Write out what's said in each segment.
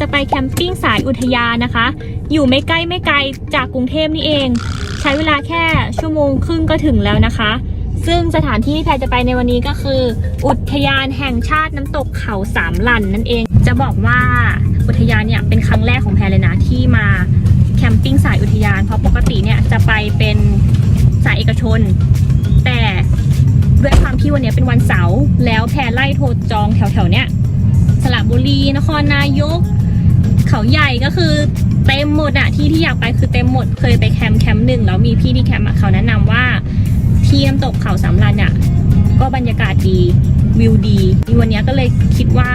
จะไปแคมปิ้งสายอุทยานนะคะ อยู่ไม่ใกล้ไม่ไกลจากกรุงเทพนี่เอง ใช้เวลาแค่ชั่วโมงครึ่งก็ถึงแล้วนะคะ ซึ่งสถานที่ที่แพรจะไปในวันนี้ก็คือ อุทยานแห่งชาติน้ำตกเขาสามลันนั่นเอง จะบอกว่าอุทยานเนี่ยเป็นครั้งแรกของแพรเลยนะที่มาแคมปิ้งสายอุทยาน เพราะปกติเนี่ยจะไปเป็นสายเอกชน แต่ด้วยความที่วันนี้เป็นวันเสาร์แล้วแพรไล่โทรจองแถวๆเนี้ยสระบุรีนครนายก เขาใหญ่ก็คือเต็มหมดอะที่ที่อยากไปคือเต็มหมดเคยไปแคมป์แคมป์หนึ่งแล้วมีพี่ที่แคมป์อะเขาแนะนำว่าที่น้ำตกเขาสามลันอะก็บรรยากาศดีวิวดีวันนี้ก็เลยคิดว่า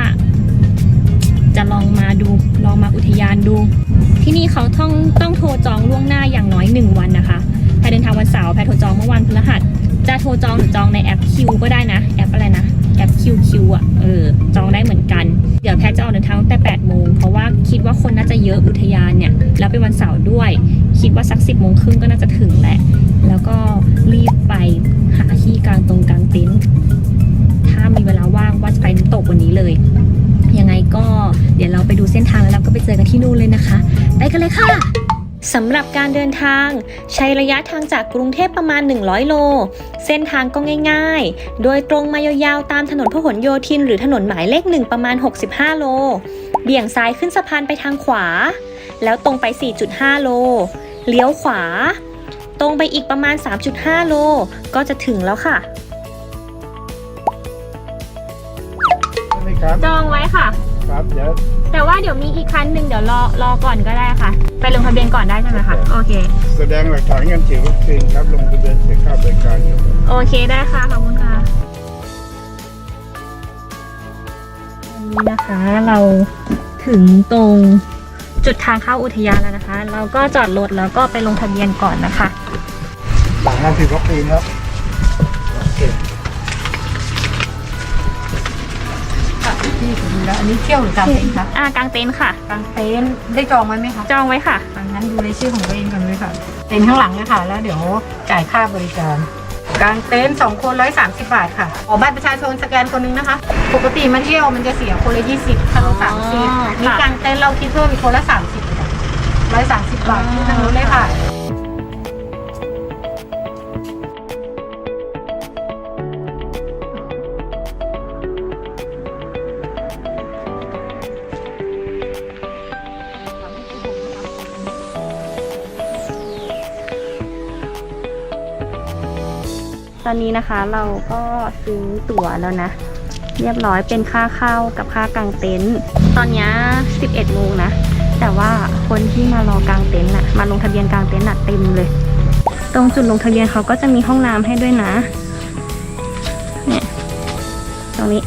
จะลองมาดูลองมาอุทยานดู ที่นี่เขาต้องต้องโทรจองล่วงหน้าอย่างน้อยหนึ่งวันนะคะแพรเดินทางวันเสาร์แพรโทรจองเมื่อวันพฤหัสจะโทรจองหรือจองในแอปคิวก็ได้นะแอปอะไรนะ แอป QQ อะเออจองได้เหมือนกัน เดี๋ยวแพทย์จะออกเดินทางตั้งแต่8โมงเพราะว่าคิดว่าคนน่าจะเยอะอุทยานเนี่ย แล้วเป็นวันเสาร์ด้วย คิดว่าสัก 10โมงครึ่งก็น่าจะถึงแหละ แล้วก็รีบไปหาที่กลางตรงกลางเต็นท์ถ้ามีเวลาว่างว่าจะไปน้ำตกวันนี้เลยยังไงก็เดี๋ยวเราไปดูเส้นทางแล้วเราก็ไปเจอกันที่นู่นเลยนะคะ ไปกันเลยค่ะ สำหรับการเดินทาง ใช้ระยะทางจากกรุงเทพประมาณ 100 โล เส้นทางก็ง่ายๆ โดยตรงมายาวๆ ตามถนนพหลโยธิน หรือถนนหมายเลขหนึ่งประมาณ 65 โล เบี่ยงซ้ายขึ้นสะพานไปทางขวา แล้วตรงไป 4.5 โล เลี้ยวขวา ตรงไปอีกประมาณ 3.5 โล ก็จะถึงแล้วค่ะ จองไว้ค่ะ ครับเดี๋ยวแต่ว่าเดี๋ยวมีอีกคันหนึ่งเดี๋ยวรอรอก่อนก็ได้ค่ะ ไปลงทะเบียนก่อนได้ใช่ไหมคะโอเค แสดงหลักฐานเงินฉีดวัคซีนครับลงทะเบียนเสียค่าบริการครับ โอเคได้ค่ะขอบคุณค่ะวันนี้นะคะเราถึงตรงจุดทางเข้าอุทยานแล้วนะคะ เราก็จอดรถแล้วก็ไปลงทะเบียนก่อนนะคะ หลังงานฉีดวัคซีนครับโอเค แล้วอันนี้เที่ยวหรือกางเต็นท์คะอ่ากางเต็นท์ค่ะ กางเต็นท์ได้จองไว้ไหมคะจองไว้ค่ะดังนั้นดูรายชื่อของตัวเองก่อนเลยค่ะเต็นท์ข้างหลังเลยค่ะแล้วเดี๋ยวจ่ายค่าบริการกางเต็นท์สองคนร้อยสามสิบบาทค่ะขอบัตรประชาชนสแกนคนนึงนะคะ ปกติมาเที่ยวมันจะเสียคนละยี่สิบค่าเราสามสิบอ๋อนี่ค่ะกางเต็นท์เราคิดเพิ่มอีกคนละสามสิบร้อยสามสิบบาทที่ทางนู้นเลยค่ะ อนนี้นะคะเราก็ซื้อตั๋วแล้วนะ เรียบร้อยเป็นค่าเข้ากับค่ากางเต็นท์ตอนนี้ 11โมงนะ แต่ว่าคนที่มารอกางเต็นท์น่ะมาลงทะเบียนกางเต็นท์น่ะเต็มเลย ตรงจุดลงทะเบียนเขาก็จะมีห้องน้ำให้ด้วยนะเนี่ยตรงนี้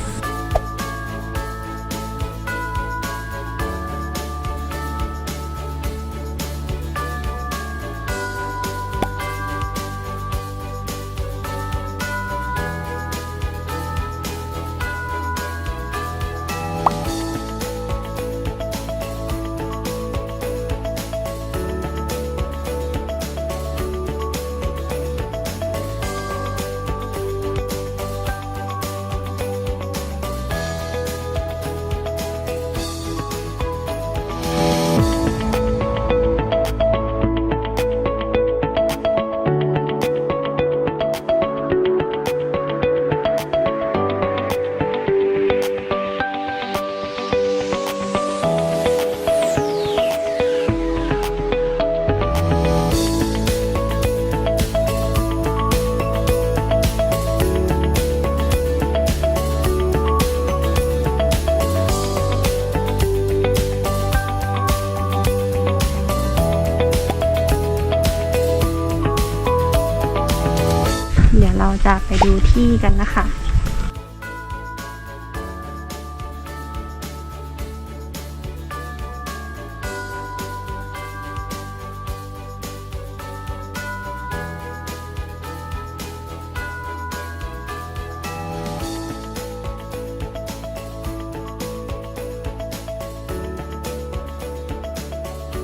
ดูที่กันนะคะ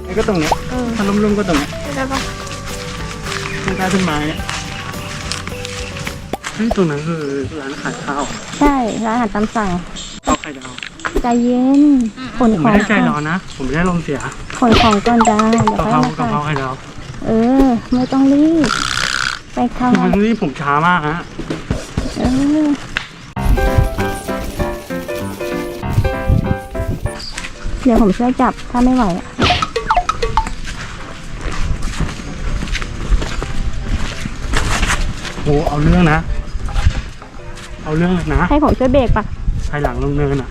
นี่ก็ตรงเนี้ยเออถ้าล้มๆก็ตรงเนี้ยได้ปะต้นไม้ต้นไม้เนี่ย เฮ้ยตรงนั้นคือร้านขายข้าวใช่ร้านอาหารตามสั่งข้าวไข่ดาวใจเย็นขนผมขอไม่งได้ใจร้อนนะ ผมไม่ได้ลมเสียขนของก่อนจ้าเดี๋ยวกะค่อยเพรามากะเพราค่ะให้แล้วเออ ไม่ต้องรีบไปเข้ามันนี่ผมช้ามากฮะ เออเดี๋ยวผมช่วยจับถ้าไม่ไหวอะโหเอาเรื่องนะ เอาเรื่องเลยนะ ให้ผมช่วยเบรกปะภายหลังลงเนินอะ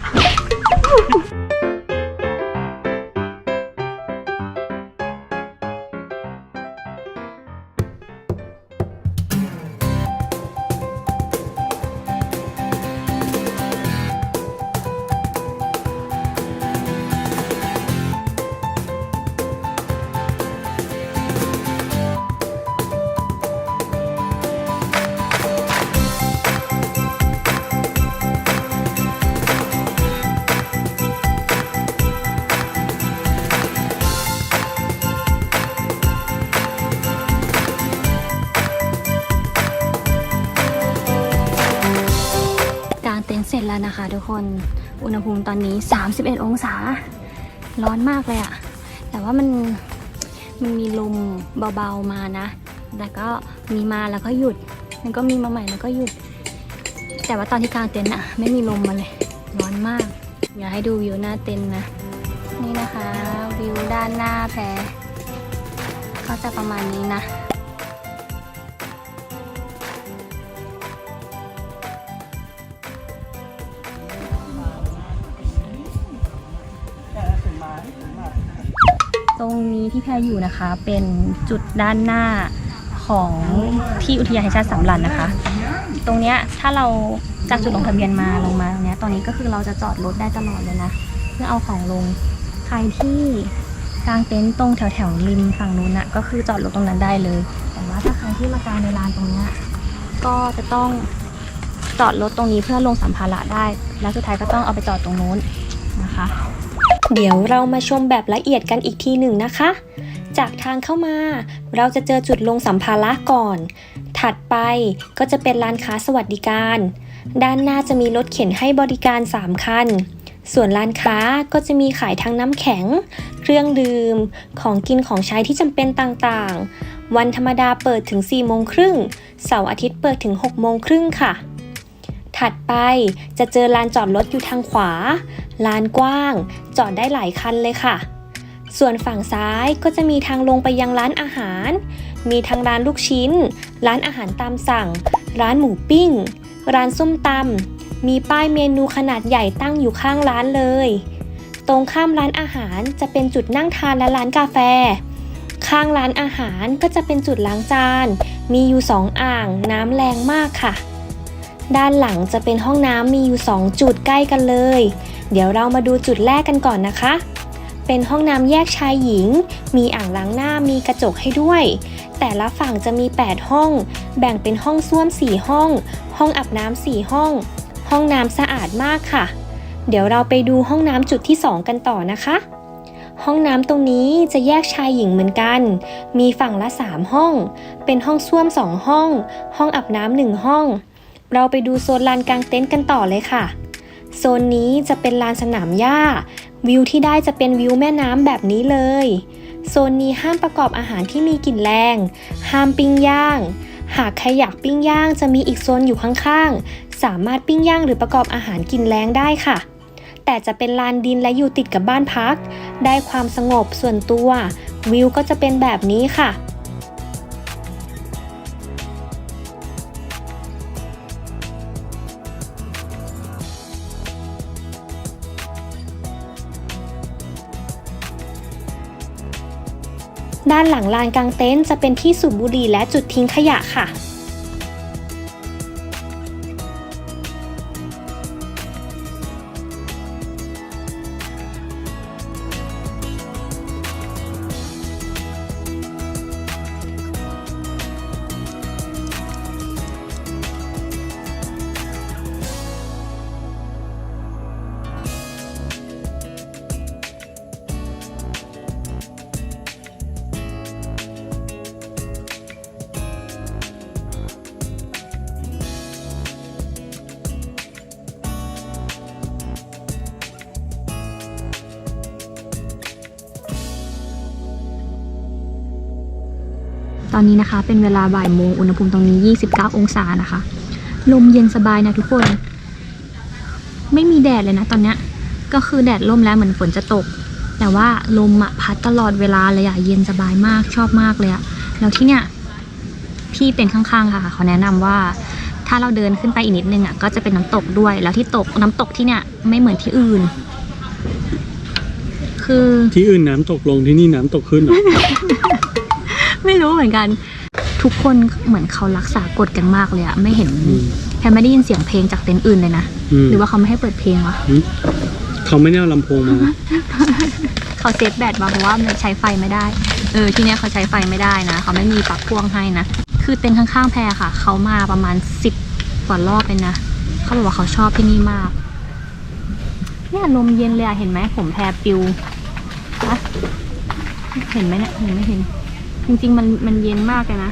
ร็จแล้วนะคะทุกคน อุณหภูมิตอนนี้ 31 องศา ร้อนมากเลยอะแต่ว่ามันมันมีลมเบาๆมานะ แต่ก็มีมาแล้วก็หยุด มันก็มีมาใหม่แล้วก็หยุด แต่ว่าตอนที่กางเต็นท์อะไม่มีลมมาเลย ร้อนมาก อยากให้ดูวิวหน้าเต็นท์นะ นี่นะคะวิวด้านหน้าแพรก็จะประมาณนี้นะ ตรงนี้ที่แพรอยู่นะคะเป็นจุดด้านหน้าของที่อุทยานแห่งชาติสำรันนะคะ ตรงเนี้ยถ้าเราจากจุดลงทะเบียนมาลงมาตรงเนี้ยตอนนี้ก็คือเราจะจอดรถได้ตลอดเลยนะเพื่อเอาของลงใครที่กางเต็นท์ตรงแถวแถวๆริมฝั่งนู้นนะก็คือจอดรถตรงนั้นได้เลย แต่ว่าถ้าใครที่มากางในลานตรงเนี้ยก็จะต้องจอดรถตรงนี้เพื่อลงสัมภาระได้ แล้วสุดท้ายก็ต้องเอาไปจอดตรงนู้นนะคะ เดี๋ยวเรามาชมแบบละเอียดกันอีกทีหนึ่งนะคะ จากทางเข้ามา เราจะเจอจุดลงสัมภาระก่อน ถัดไปก็จะเป็นร้านค้าสวัสดิการ ด้านหน้าจะมีรถเข็นให้บริการ 3 คัน ส่วนร้านค้าก็จะมีขายทั้งน้ำแข็ง เครื่องดื่ม ของกินของใช้ที่จำเป็นต่างๆ วันธรรมดาเปิดถึง 4 โมงครึ่ง เสาร์อาทิตย์เปิดถึง 6 โมงครึ่งค่ะ ถัดไปจะเจอลานจอดรถอยู่ทางขวา ลานกว้าง จอดได้หลายคันเลยค่ะ ส่วนฝั่งซ้ายก็จะมีทางลงไปยังร้านอาหาร มีทั้งร้านลูกชิ้น ร้านอาหารตามสั่ง ร้านหมูปิ้ง ร้านส้มตำมีป้ายเมนูขนาดใหญ่ตั้งอยู่ข้างร้านเลย ตรงข้ามร้านอาหารจะเป็นจุดนั่งทานและร้านกาแฟ ข้างร้านอาหารก็จะเป็นจุดล้างจาน มีอยู่สองอ่างน้ำแรงมากค่ะ ด้านหลังจะเป็นห้องน้ำมีอยู่ 2 จุดใกล้กันเลย เดี๋ยวเรามาดูจุดแรกกันก่อนนะคะ เป็นห้องน้ำแยกชายหญิง มีอ่างล้างหน้ามีกระจกให้ด้วย แต่ละฝั่งจะมี 8 ห้อง แบ่งเป็นห้องส้วม 4 ห้อง ห้องอาบน้ำ4ห้อง ห้องน้ำสะอาดมากค่ะ เดี๋ยวเราไปดูห้องน้ำจุดที่ 2 กันต่อนะคะ ห้องน้ำตรงนี้จะแยกชายหญิงเหมือนกัน มีฝั่งละ 3 ห้อง เป็นห้องส้วม 2 ห้อง ห้องอาบน้ำหนึ่งห้อง เราไปดูโซนลานกลางเต็นท์กันต่อเลยค่ะ โซนนี้จะเป็นลานสนามหญ้า วิวที่ได้จะเป็นวิวแม่น้ำแบบนี้เลย โซนนี้ห้ามประกอบอาหารที่มีกลิ่นแรง ห้ามปิ้งย่าง หากใครอยากปิ้งย่างจะมีอีกโซนอยู่ข้างๆ สามารถปิ้งย่างหรือประกอบอาหารกลิ่นแรงได้ค่ะแต่จะเป็นลานดินและอยู่ติดกับบ้านพัก ได้ความสงบส่วนตัว วิวก็จะเป็นแบบนี้ค่ะ ด้านหลังลานกลางเต็นท์จะเป็นที่สูบบุหรี่และจุดทิ้งขยะค่ะ อนนี้นะคะเป็นเวลาบ่ายโมงอุณหภูมิตรงนี้ 29 องศานะคะ ลมเย็นสบายนะทุกคน ไม่มีแดดเลยนะตอนเนี้ยก็คือแดดล่มแล้วเหมือนฝนจะตก แต่ว่าลมอะพัดตลอดเวลาเลยอะเย็นสบายมากชอบมากเลยอะแล้วที่เนี้ยพี่เต็นท์ข้างๆค่ะเขาแนะนำว่าถ้าเราเดินขึ้นไปอีกนิดนึงอะก็จะเป็นน้ำตกด้วย แล้วที่ตกน้ำตกที่เนี่ยไม่เหมือนที่อื่น คือที่อื่นน้ำตกลงที่นี่น้ำตกขึ้นเหรอไม่ รู้เหมือนกัน ทุกคนเหมือนเขารักษากฎกันมากเลยอะไม่เห็นอืมแพรไม่ได้ยินเสียงเพลงจากเต็นท์อื่นเลยนะอืมหรือว่าเขาไม่ให้เปิดเพลงวะอืมเขาไม่ได้เอาลำโพงมาเขาเซฟแบตมาเพราะว่ามันใช้ไฟไม่ได้ เออที่เนี้ยเขาใช้ไฟไม่ได้นะ เขาไม่มีปลั๊กพ่วงให้นะ คือเต็นท์ข้างๆแพรค่ะ เขามาประมาณสิบกว่ารอบเลยนะ เขาบอกว่าเขาชอบที่นี่มาก เนี่ยลมเย็นเลยอะเห็นไหมผมแพรปิวนะเห็นไหมเนี่ยเห็นไม่เห็น จริง ๆ มันมันเย็นมากเลยนะ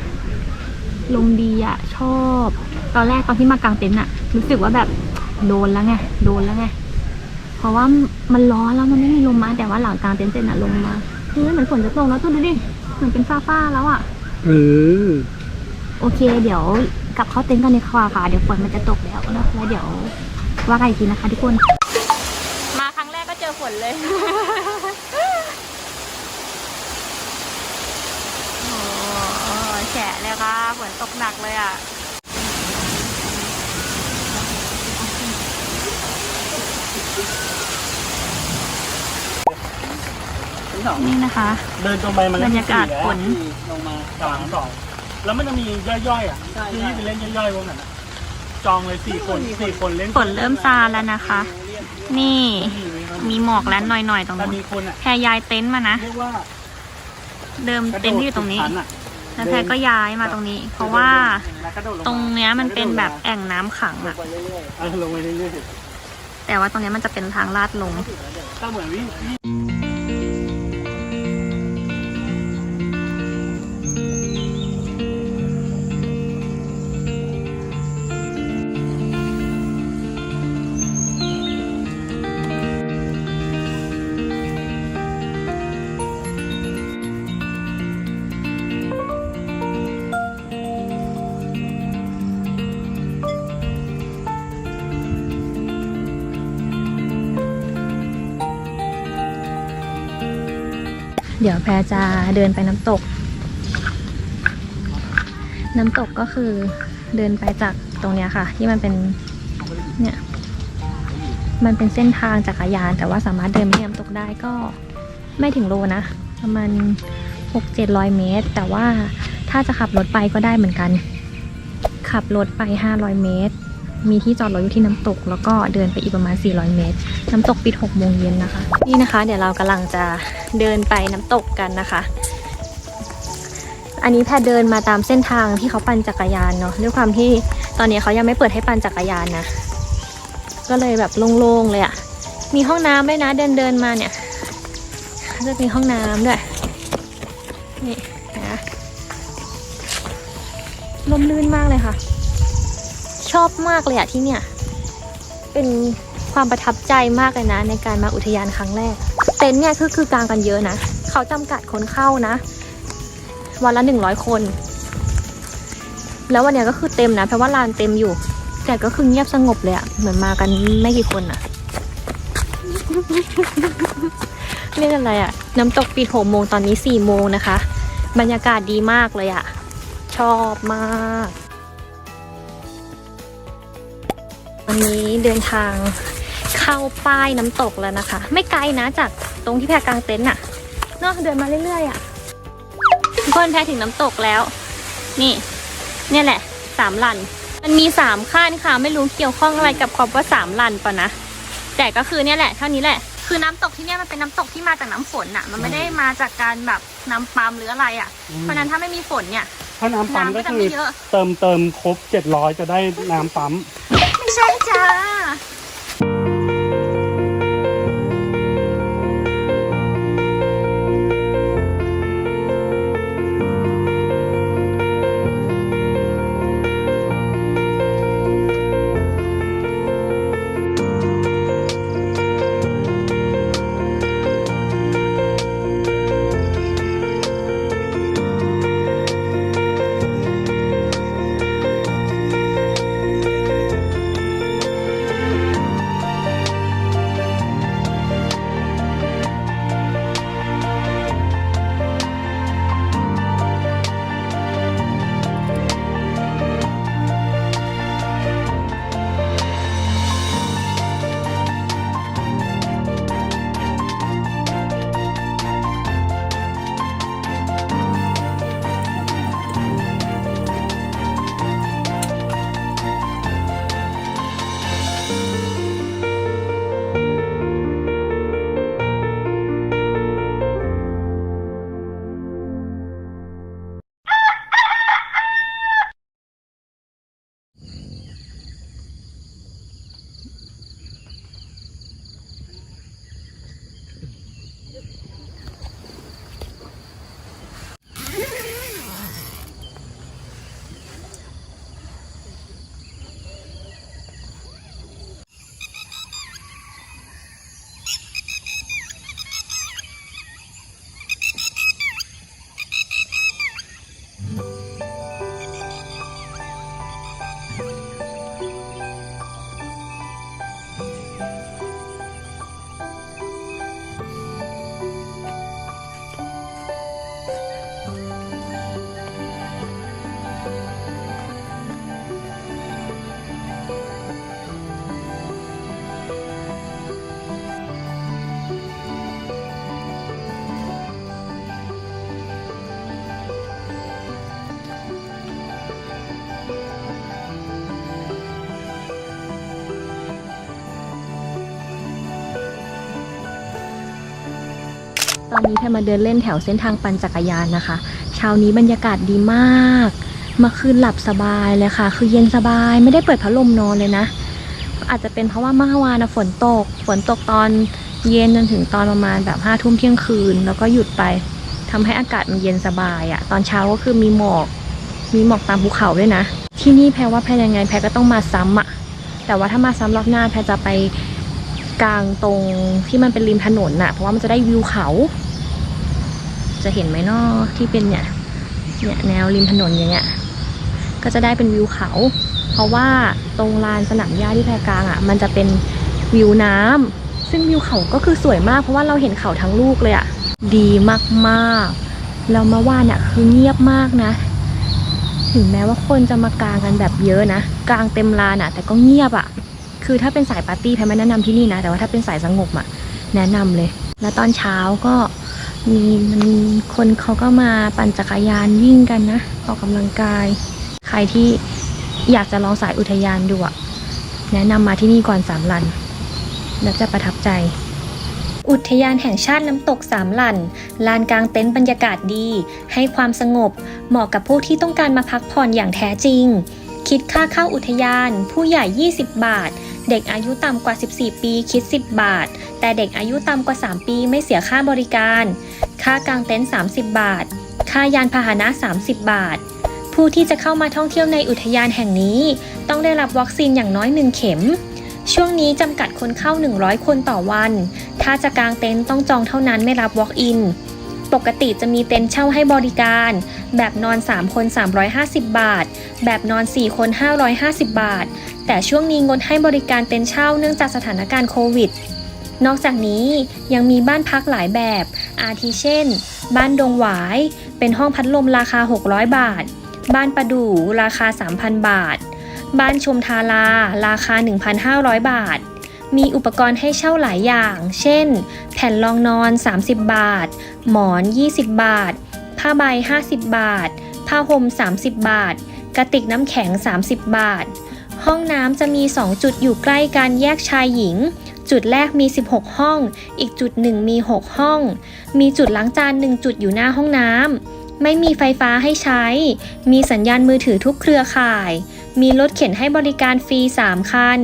ลมดีอะชอบ ตอนแรกตอนที่มากางเต็นท์อะรู้สึกว่าแบบโดนแล้วไงโดนแล้วไงเพราะว่ามันร้อนแล้วมันไม่มีลมมา แต่ว่าหลังกลางเต็นท์เสร็จอะลมมาเฮ้ยเหมือนฝนจะตกแล้วตู้ดูดิเหมือนเป็นฟ้าๆแล้วอะเออโอเค เดี๋ยวกลับเข้าเต็นท์กันดีกว่าค่ะเดี๋ยวฝนมันจะตกแล้วเนอะแล้วเดี๋ยวว่ากันอีกทีนะคะ ทุกคน มาครั้งแรกก็เจอฝนเลย โอ้โหแฉะเลย ค่ะฝนตกหนักเลยอะนี่นะคะ เดินตรงไปมันบรรยากาศฝนลงมาสามสองแล้วมันจะมีย่อยๆอะที่ไปเล่นย่อยๆพวกนั้นอะจองเลยสี่คนสี่คนเล่นฝนเริ่มซาแล้วนะคะ นี่มีหมอกแล้วหน่อยๆตรงแต่นู้นมีคนอะแพรย้ายเต็นท์มานะเรียกว่าเดิมกระโดเต็นท์ดที่อยู่ตรงนี้ชั้อะ แล้วแพรก็ย้ายมาตรงนี้ เพราะว่าแล้วกะโดดลมาตรงเนี้ยมันเป็นแบบแอ่งน้ำขังอะลงไปเรื่อยๆเออลงไปเรื่อยแต่ว่าตรงเนี้ยมันจะเป็นทางลาดลงๆก็เหมือนวิ่งวิ่ง เดี๋ยวแพรจะเดินไปน้ำตก น้ำตกก็คือเดินไปจากตรงเนี้ยค่ะ ที่มันเป็นเนี่ยมันเป็นเส้นทางจักรยาน แต่ว่าสามารถเดินไปที่น้ำตกได้ก็ไม่ถึงโลนะ ประมาณหกเจ็ดร้อยเมตร แต่ว่าถ้าจะขับรถไปก็ได้เหมือนกัน ขับรถไปห้าร้อยเมตร มีที่จอดรถอยู่ที่น้ำตก แล้วก็เดินไปอีกประมาณ 400 เมตร น้ำตกปิด6โมงเย็นนะคะ นี่นะคะ เดี๋ยวเรากำลังจะเดินไปน้ำตกกันนะคะ อันนี้แพทเดินมาตามเส้นทางที่เขาปั่นจักรยานเนาะด้วยความที่ตอนนี้เขายังไม่เปิดให้ปั่นจักรยานนะก็เลยแบบโล่งๆเลยอะมีห้องน้ำด้วยนะเดินเดินมาเนี่ยจะมีห้องน้ำด้วยนี่นะลมลื่นมากเลยค่ะ ชอบมากเลยอะที่เนี่ย เป็น ความประทับใจมากเลยนะ ในการมาอุทยานครั้งแรก เต็นท์เนี่ยคือคือกางกันเยอะนะ เขาจำกัดคนเข้านะ วันละหนึ่งร้อยคน แล้ววันเนี้ยก็คือเต็มนะ เพราะว่าลานเต็มอยู่ แต่ก็คือเงียบสงบเลยอะเหมือนมากันไม่กี่คนอะเรียกอะไรอะน้ำตกปิดหกโมงตอนนี้สี่โมงนะคะ บรรยากาศดีมากเลยอะชอบมากวันนี้เดินทาง เข้าป้ายน้ำตกแล้วนะคะ ไม่ไกลนะจากตรงที่แพรกลางเต็นท์อะเนาะเดินมาเรื่อยๆอะทุกคนแพรถึงน้ำตกแล้ว นี่ เนี่ยแหละสามลัน มันมีสามขั้นค่ะ ไม่รู้เกี่ยวข้องอะไรกับคำว่าสามลันปะนะ แต่ก็คือเนี่ยแหละเท่านี้แหละ คือน้ำตกที่เนี่ยมันเป็นน้ำตกที่มาจากน้ำฝนอะมันไม่ได้มาจากการแบบน้ำปั๊มหรืออะไรอะเพราะฉะนั้นถ้าไม่มีฝนเนี่ยถ้าน้ำปั๊มน้ำก็ก็จะคืไม่อเยอะเติมเติมครบเจ็ดร้อยจะได้น้ำปั๊ม ไม่ใช่จ้า นี้แพรมาเดินเล่นแถวเส้นทางปั่นจักรยานนะคะ เช้านี้บรรยากาศดีมากเมื่อคืนหลับสบายเลยค่ะ คือเย็นสบายไม่ได้เปิดพัดลมนอนเลยนะ อาจจะเป็นเพราะว่าเมื่อวานนะฝนตก ฝนตกตอนเย็นจนถึงตอนประมาณแบบห้าทุ่มเที่ยงคืน แล้วก็หยุดไปทำให้อากาศมันเย็นสบายอะ่ะตอนเช้าก็คือมีหมอก มีหมอกตามภูเขาด้วยนะ ที่นี่แพรว่าแพรยังไงแพรก็ต้องมาซ้ำอะแต่ว่าถ้ามาซ้ำรอบหน้าแพรจะไปกลางตรงที่มันเป็นริมถนนน่ะ เพราะว่ามันจะได้วิวเขา จะเห็นไหมเนาะที่เป็นเนี่ยเนี่ยแนวริมถนนอย่างเงี้ยก็จะได้เป็นวิวเขา เพราะว่าตรงลานสนามหญ้าที่แพรกลางอะ มันจะเป็นวิวน้ำซึ่งวิวเขาก็คือสวยมาก เพราะว่าเราเห็นเขาทั้งลูกเลยอะดีมากๆแล้วมาว่านอะคือเงียบมากนะ ถึงแม้ว่าคนจะมากลางกันแบบเยอะนะกลางเต็มลานอะ แต่ก็เงียบอะคือถ้าเป็นสายปาร์ตี้แพรไม่แนะนำที่นี่นะ แต่ว่าถ้าเป็นสายสงบอะแนะนำเลย แล้วตอนเช้าก็ มีมันคนเขาก็มาปั่นจักรยานวิ่งกันนะออกกำลังกาย ใครที่อยากจะลองสายอุทยานดูอะแนะนำมาที่นี่ก่อนสามลันแล้วจะประทับใจ อุทยานแห่งชาติน้ำตกสามหลันลานกลางเต็นท์บรรยากาศดี ให้ความสงบ เหมาะกับผู้ที่ต้องการมาพักผ่อนอย่างแท้จริง คิดค่าเข้าอุทยาน ผู้ใหญ่ 20 บาท เด็กอายุต่ำกว่า 14 ปีคิด 10 บาท แต่เด็กอายุต่ำกว่า 3 ปีไม่เสียค่าบริการ ค่ากางเต็นท์ 30 บาท ค่ายานพาหนะ 30 บาท ผู้ที่จะเข้ามาท่องเที่ยวในอุทยานแห่งนี้ ต้องได้รับวัคซีนอย่างน้อย 1 เข็ม ช่วงนี้จำกัดคนเข้า 100 คนต่อวัน ถ้าจะกางเต็นท์ต้องจองเท่านั้นไม่รับ Walk-in ปกติจะมีเต็นท์เช่าให้บริการ แบบนอน 3 คน 350 บาท แบบนอน 4 คน 550 บาท แต่ช่วงนี้งดให้บริการเต็นท์เช่าเนื่องจากสถานการณ์โควิด นอกจากนี้ยังมีบ้านพักหลายแบบ อาทิเช่น บ้านดงหวาย เป็นห้องพัดลมราคา 600 บาท บ้านประดู่ราคา 3,000 บาท บ้านชมทาราราคา 1,500 บาท มีอุปกรณ์ให้เช่าหลายอย่าง เช่น แผ่นรองนอน 30 บาท หมอน 20 บาท ผ้าใบ 50 บาท ผ้าห่ม 30 บาท กระติกน้ำแข็ง 30 บาท ห้องน้ำจะมี 2 จุดอยู่ใกล้กันแยกชายหญิง จุดแรกมี 16 ห้อง อีกจุดหนึ่งมี 6 ห้อง มีจุดล้างจานหนึ่งจุดอยู่หน้าห้องน้ำไม่มีไฟฟ้าให้ใช้ มีสัญญาณมือถือทุกเครือข่าย มีรถเข็นให้บริการฟรี 3 คัน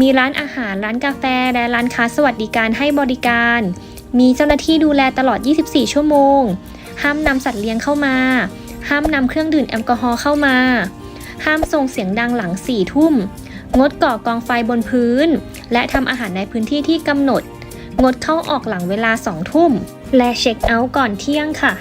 มีร้านอาหาร ร้านกาแฟ และร้านค้าสวัสดิการให้บริการ มีเจ้าหน้าที่ดูแลตลอด 24 ชั่วโมง ห้ามนำสัตว์เลี้ยงเข้ามา ห้ามนำเครื่องดื่มแอลกอฮอล์เข้ามา ห้ามส่งเสียงดังหลัง4ทุ่ม งดก่อกองไฟบนพื้น และทำอาหารในพื้นที่ที่กำหนด งดเข้าออกหลังเวลา2ทุ่ม และเช็คเอาท์ก่อนเที่ยงค่ะ